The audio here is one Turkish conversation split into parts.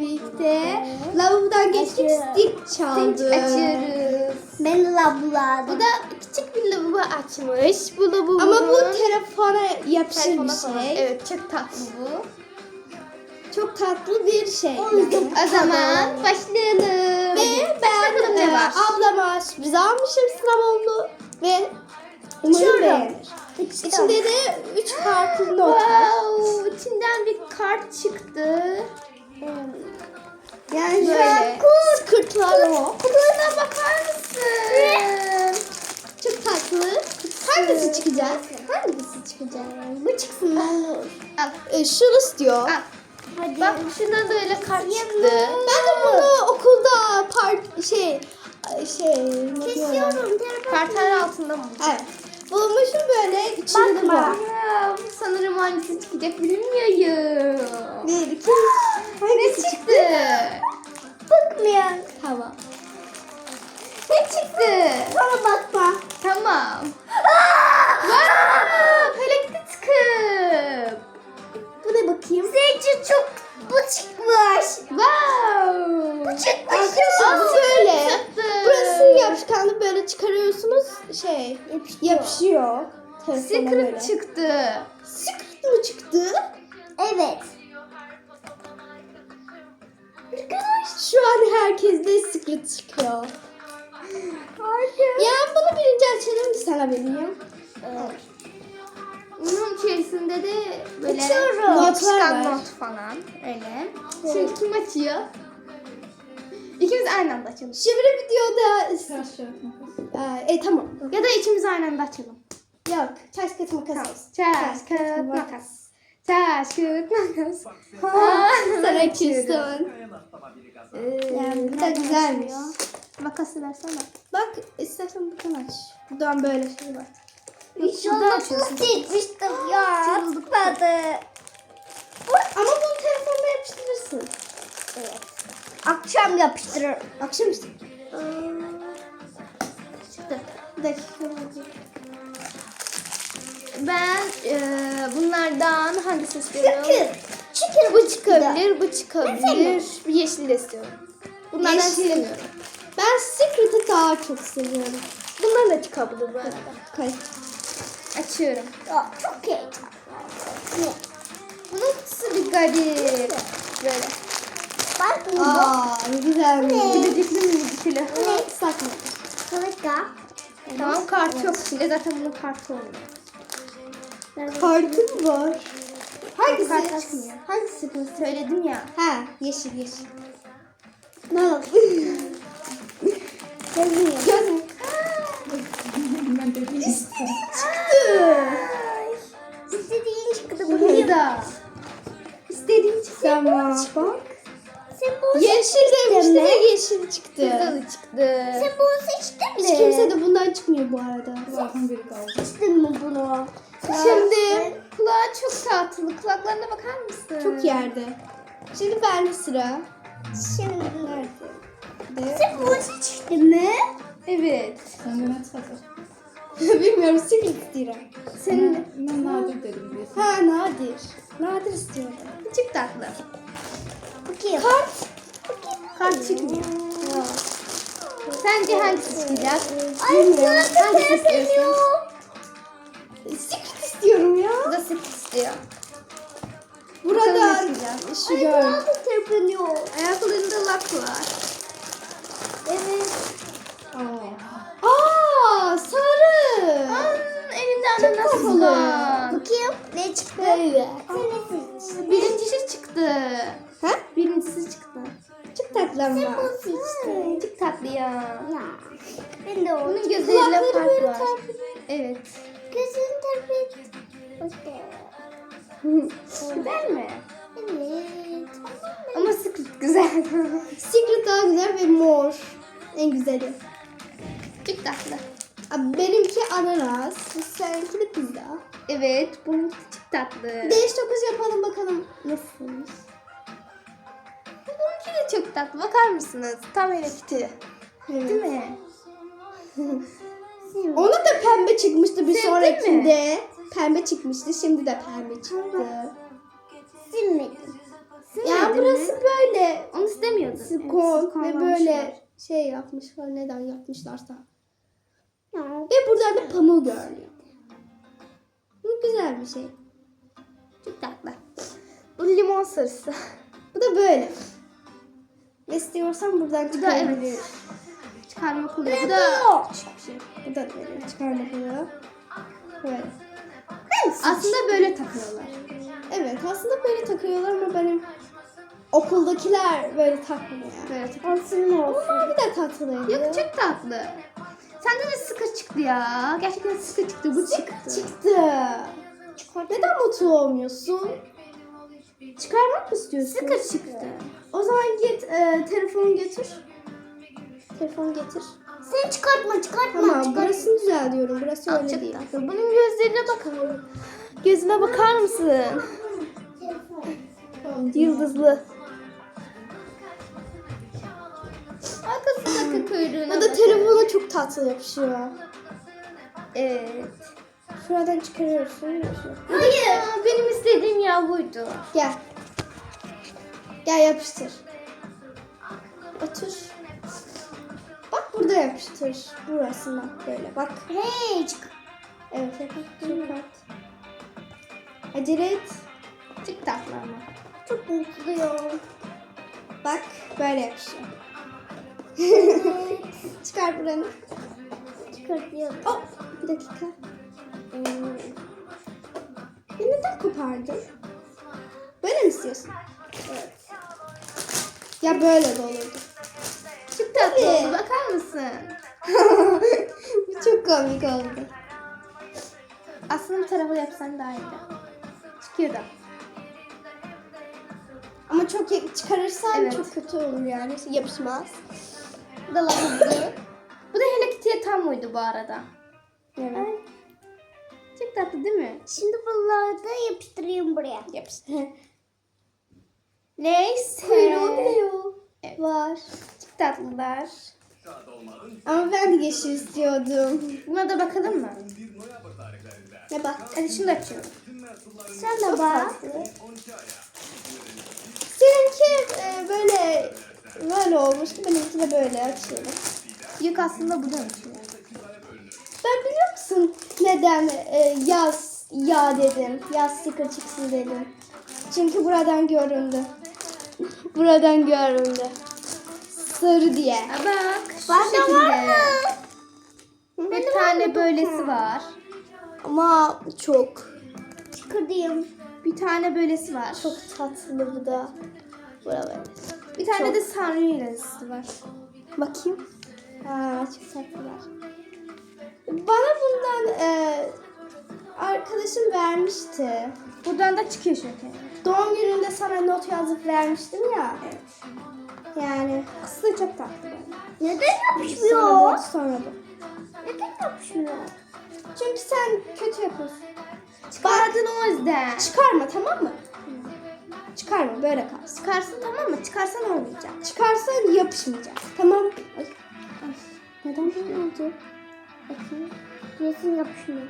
birlikte. Lavabodan geçtik stick çaldı. Açıyoruz. Ben lavladım. Bu da küçük bir lavabo açmış. Bu lavabo. Ama bu telefona yapışır bir şey. Evet çok tatlı bu. Çok tatlı bir şey. O zaman başlayalım. Ve ben ne var. ablama sürpriz almışım sınav ve umarım beğenir. İçinde de 3 farklı not var. Wow, içinden bir kart çıktı. Yani Böyle. böyle skırtlar o. Kutularına bakar mısın? Çok tatlı. Hangisi çıkacak? Hangisi çıkacak? Bu çıksın ben. Al. E, şunu istiyor. Al. Hadi. Bak şundan da öyle kart çıktı. Ben de bunu okulda part şey şey? Kesiyorum. Kartlar altında mı? Evet. Bulmuşum böyle içinde de Bakma. sanırım hangisi çıkacak bilmiyorum. Bir, iki, Ne çıktı? Bakmayan. Tamam. Ne çıktı? Bana bakma. Tamam. Wow, pelekli tıkıp. Bu ne bakayım? Zeytin çok bu çıkmış. Wow. Bu çıkmış. Arkadaşlar bu böyle. Burası yapışkanlı böyle çıkarıyorsunuz şey Yapışıyor. yapışıyor. Telefona böyle. Secret çıktı. Secret mi çıktı? Evet. Şu an herkeste secret çıkıyor. Hayır. Ya bunu birinci açalım mı sana vereyim? Evet. Bunun içerisinde de böyle Açıyorum. Notlar var. not falan öyle. Evet. Şimdi kim açıyor? İkimiz aynı anda açalım. Şimdi videoda... Ee, e tamam. Ya da ikimiz aynı anda açalım. Yok. Taş kağıt makas. Tamam. Taş, kağıt, makas. Taş, kağıt, makas. Ha, Sen Açıyorsun. Yani bu da güzelmiş. Makası versene. Bak istersen buradan aç. Buradan böyle şey var. Şuradan açıyorsun. Çıkmıştım ya. Çıkmadı. Ama bunu telefonla yapıştırırsın. Evet. Akşam yapıştırırım. Akşam işte. Çıktı. Bir dakika. Ben eee, bunlardan hangisini istiyorum? Çıkabilir, bu çıkabilir. Bir yeşil de istiyorum. Bunlardan Yeşil. istemiyorum. Ben Secret'ı daha çok seviyorum. Bunlar da çıkabilir bu arada. Kayıt. Açıyorum. Ya, çok iyi. Bunun kutusu bir garip. Böyle. Bak bu. Aa ne güzelmiş. Bilezikli minicikli. Sakla. Kılıka. Tamam kart yok içinde. Zaten bunun kartı olmuyor. Kartı mı var? Hangisi? Hangisi kız? Söyledim ya. Ha yeşil yeşil. Ne oldu? Gözüm. Gözüm. Tatlı. Kulaklarına bakar mısın? çok yerde. Şimdi bende sıra. Şimdi Nerede? sen bunu seçtin mi? Evet. Bilmiyorum secret istiyorum. Senin de. Ben nadir dedim diye. Ha nadir. Nadir istiyorum. Küçük tatlı. Bakayım. Kart. Kart çıkmıyor. Sence hangisi çıkacak? Ay Hangisi istiyorsun? Secret istiyorum ya. Bu da sık istiyor. Burada şu Ay gör. bana da. Ayaklarında lak var. Evet. Aa sarı. Aa, elinde ananas tatlı. var. Bakayım ne çıktı? Böyle. Birincisi çıktı. Ha? Birincisi çıktı. Çok tatlı ama. Sen bunu seçtin. Çok tatlı ya. Ya. Ben de o. Bunun gözlerinde Kulakları fark var. Evet. Gözün tırpın. Güzel mi? Evet. Ama sıkıntı güzel. Secret daha güzel ve mor. En güzeli. Çok tatlı. Abi benimki ananas. Seninki de pizza. Evet, bunun çok tatlı. Değiş tokuş yapalım bakalım nasılmış. Bununki de çok tatlı. Bakar mısınız? Tam Hello Kitty. Değil mi? Ona da pembe çıkmıştı bir Sevdin sonrakinde. Pembe çıkmıştı. Şimdi de pembe çıktı. Silmedim. Ya burası böyle. istemiyordun. Sikon Evet, ve böyle şey yapmışlar. Neden yapmışlarsa. Ya. Ve buradan da pamuğu görünüyor. Bu güzel bir şey. Çok tatlı. Bu limon sarısı. Bu da böyle. Ne istiyorsan buradan Bu da evet. Çıkarma oluyor. Bu da küçük bir şey. Bu da böyle çıkarmak oluyor. Böyle. Aslında böyle takıyorlar. Evet aslında böyle takıyorlar ama benim okuldakiler böyle takmıyor. Böyle takıyorlar. Aslında Ama olsun. mavi de tatlıydı. Yok çok tatlı. Sende de sıkı çıktı ya. Gerçekten sıkı çıktı. Bu çıktı. Çıktı. Neden mutlu olmuyorsun? Çıkarmak mı istiyorsun? Sıkı çıktı. O zaman git e, telefonu getir. Telefon getir. Sen çıkartma çıkartma. Tamam çıkartma. burasını düzeltiyorum. Burası Aa, öyle çok değil. Bunun gözlerine bakalım. Gözüne bakar mısın? Yıldızlı. Arkası takı kuyruğuna Bu da telefona çok tatlı yapışıyor. Evet. Şuradan çıkarıyorsun. yapışıyor. Hayır. Benim istediğim ya buydu. Gel. Gel yapıştır. Otur. Bak burada yapıştır. Burasına böyle bak. Çık. Evet yapıştır. Çıkart. Acele et. Çok tatlı ama. Çok mutluyum. Bak böyle yapışıyor. Çıkar buranı. Çıkartıyorum. Oh, bir dakika. Ya neden kopardın? Böyle mi istiyorsun? Evet. Ya böyle de olurdu. Çok tatlı oldu. Bakar mısın? Bu çok komik oldu. Aslında bu tarafa yapsan daha iyiydi. Çıkıyor da. Ama çok ya- çıkarırsan Evet. çok kötü olur yani. Yapışmaz. Bu da lavabo. bu da Hello Kitty'ye tam uydu bu arada. Evet. Çok tatlı değil mi? Şimdi bunları da yapıştırayım buraya. Yapıştır. Neyse. Kuyruğu bile yok. Evet. Var. Çok tatlılar. Ama ben de yeşil istiyordum. Buna da bakalım mı? Ne bak. Hadi şunu da açıyorum. Sen de bak. Seninki e, böyle böyle olmuştu. Benimki de böyle açıyorum. Yok aslında bu da açıyor. Ben biliyor musun neden e, yaz ya dedim. Yaz sticker çıksın dedim. Çünkü buradan göründü. buradan göründü. Sarı diye. Bak. Böylesi var. Ama çok Çıkarayım. Bir tane böylesi var. çok tatlı bu da. Buralar. Bir tane çok- de Sanri'lesi var. Bakayım. Ha, çok tatlılar. Bana bundan e, arkadaşım vermişti. Buradan da çıkıyor şeker. Doğum gününde sana not yazıp vermiştim ya. Yani kız da çok tatlı. Neden Sonra yapışmıyor? da sonra da. Neden yapışmıyor? Çünkü sen kötü yapıyorsun. Çıkardın o yüzden. Çıkarma tamam mı? Çıkarma böyle kalsın. Çıkarsın tamam mı? Çıkarsan olmayacak. Çıkarsan yapışmayacak. Tamam. Ay. Ay. Neden böyle oldu? Bakayım. Kesin yapışmıyor.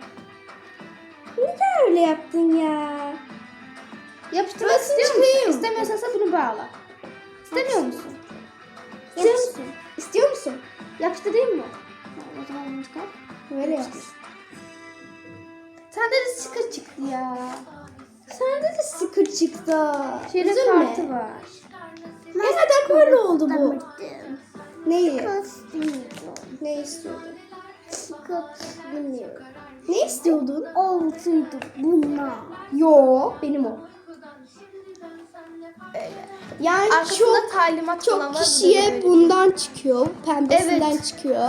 Neden öyle yaptın ya? Yapıştırmak Ben istiyor musun? İstemiyorsan bunu bağla. İstemiyor musun? İstiyor musun? İstiyor musun? Yapıştırayım mı? O zaman bunu çıkar. Böyle. Sende de sıkı çıktı ya. Sende de sticker çıktı. Şöyle Üzülme. kartı var. E neden böyle oldu bu? Neyi? Ne istiyordun? Ne istiyordun? Olsaydı bunlar. Yo, benim o. Yani Arkasında çok talimat falan çok var. Kişiye böyle. bundan çıkıyor. Pembesinden Evet. çıkıyor.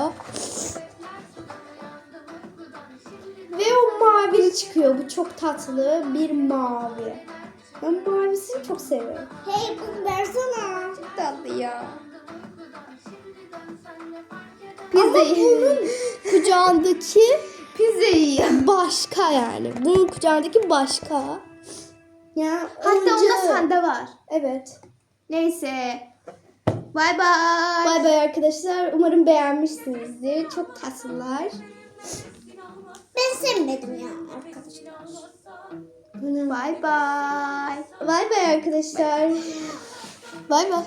Mavili çıkıyor. Bu çok tatlı bir mavi. Ben mavisini çok seviyorum. Hey bunu versene. Çok tatlı ya. Ama bunun kucağındaki Pizza yiyor. başka yani. Bunun kucağındaki başka. Ya Hatta onda sende var. Evet. Neyse. Bay bay. Bay bay arkadaşlar. Umarım beğenmişsinizdir. Çok tatlılar. Ben sevmedim ya arkadaşlar. Bay bay. Bay bay arkadaşlar. Bay bay.